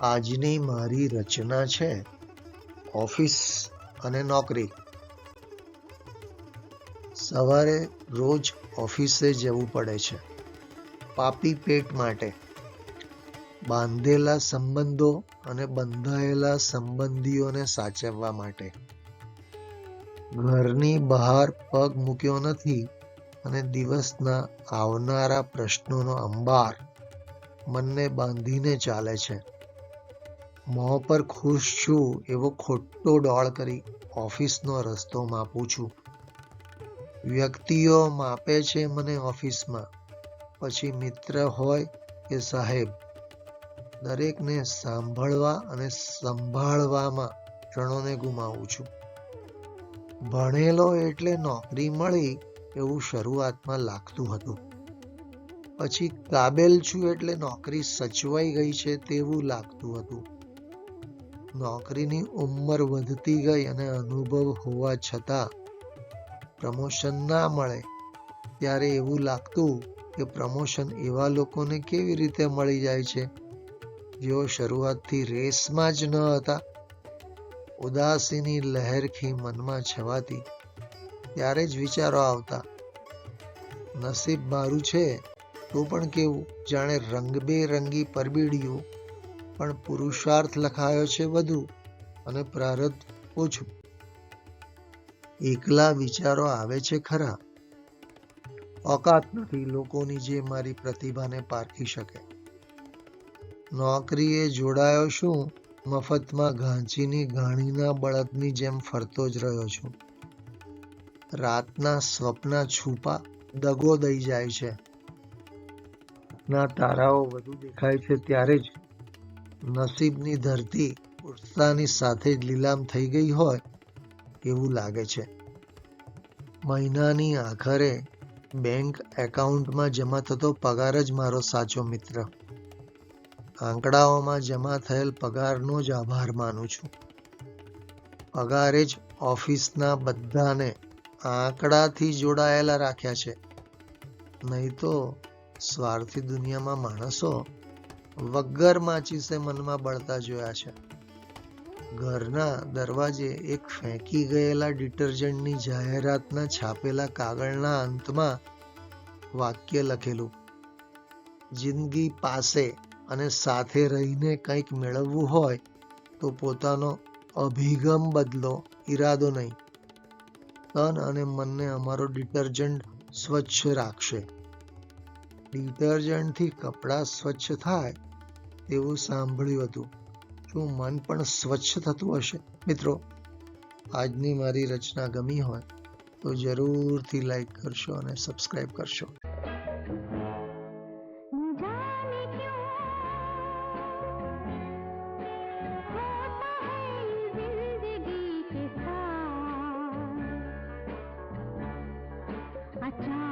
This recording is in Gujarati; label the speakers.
Speaker 1: આજની મારી રચના છે ઓફિસ અને નોકરી. સવારે રોજ ઓફિસે જવું પડે છે પાપી પેટ માટે. બાંધેલા સંબંધો અને બંધાયેલા સંબંધીઓને સાચવવા માટે. ઘરની બહાર પગ મૂક્યો નથી અને દિવસના આવનારા પ્રશ્નોનો અંબાર મનને બાંધીને ચાલે છે. મોં પર ખુશ છું એવો ખોટો ડોળ કરી ઓફિસનો રસ્તો માપું છું. વ્યક્તિઓ માપે છે મને ઓફિસમાં. પછી મિત્ર હોય કે સાહેબ, દરેકને સાંભળવા અને સંભાળવામાં ક્ષણોને ગુમાવું છું. ભણેલો એટલે નોકરી મળી એવું શરૂઆતમાં લાગતું હતું. પછી કાબેલ છું એટલે નોકરી સચવાઈ ગઈ છે તેવું લાગતું હતું. નોકરીની ઉંમર વધતી ગઈ અને અનુભવ હોવા છતાં પ્રમોશન ના મળે, ત્યારે એવું લાગતું કે પ્રમોશન એવા લોકોને કેવી રીતે મળી જાય છે? જેઓ શરૂઆતથી રેસમાં જ ન હતા, ઉદાસીની લહેરખી મનમાં છવાતી, ત્યારે જ વિચારો આવતા, નસીબ મારું છે, તો પણ કેવું? જાણે રંગબેરંગી પરબીડિયું પણ પુરુષાર્થ લખાયો છે વધુ અને પ્રારબ્ધ ઓછું. એકલા વિચારો આવે છે ખરા. ઓકાત નથી લોકોની જે મારી પ્રતિભાને પારખી શકે. નોકરીએ જોડાયો શું મફતમાં ઘાંચીની ઘાણીના બળદની જેમ ફરતો જ રહ્યો છું. રાતના સ્વપ્ના છુપા દગો દઈ જાય છે. ના તારાઓ વધુ દેખાય છે ત્યારે જ નસીબની ધરતી ઉત્સાહની સાથે જ લીલામ થઈ ગઈ હોય એવું લાગે છે. મહિનાની આખરે બેંક એકાઉન્ટમાં જમા થતો પગાર જ મારો સાચો મિત્ર. આંકડાઓમાં જમા થયેલ પગારનો જ આભાર માનું છું. પગારે જ ઓફિસના બધાને આંકડાથી જોડાયેલા રાખ્યા છે. નહીં તો સ્વાર્થી દુનિયામાં માણસો વગર માચીસે મનમાં બળતા જોયા છે. ઘરના દરવાજે એક ફેંકી ગયેલા ડિટર્જન્ટની જાહેરાતના છાપેલા કાગળના અંતમાં વાક્ય લખેલું, જિંદગી પાસે અને સાથે રહીને કંઈક મેળવવું હોય તો પોતાનો અભિગમ બદલો, ઈરાદો નહીં. તન અને મનને અમારો ડિટર્જન્ટ સ્વચ્છ રાખશે. ડિટર્જન્ટથી કપડાં સ્વચ્છ થાય એવું સાંભળ્યું હતું. શું મન પણ સ્વચ્છ થતું હશે? મિત્રો, આજની મારી રચના ગમી હોય તો જરૂરથી લાઈક કરશો અને સબસ્ક્રાઈબ કરશો. अच्छा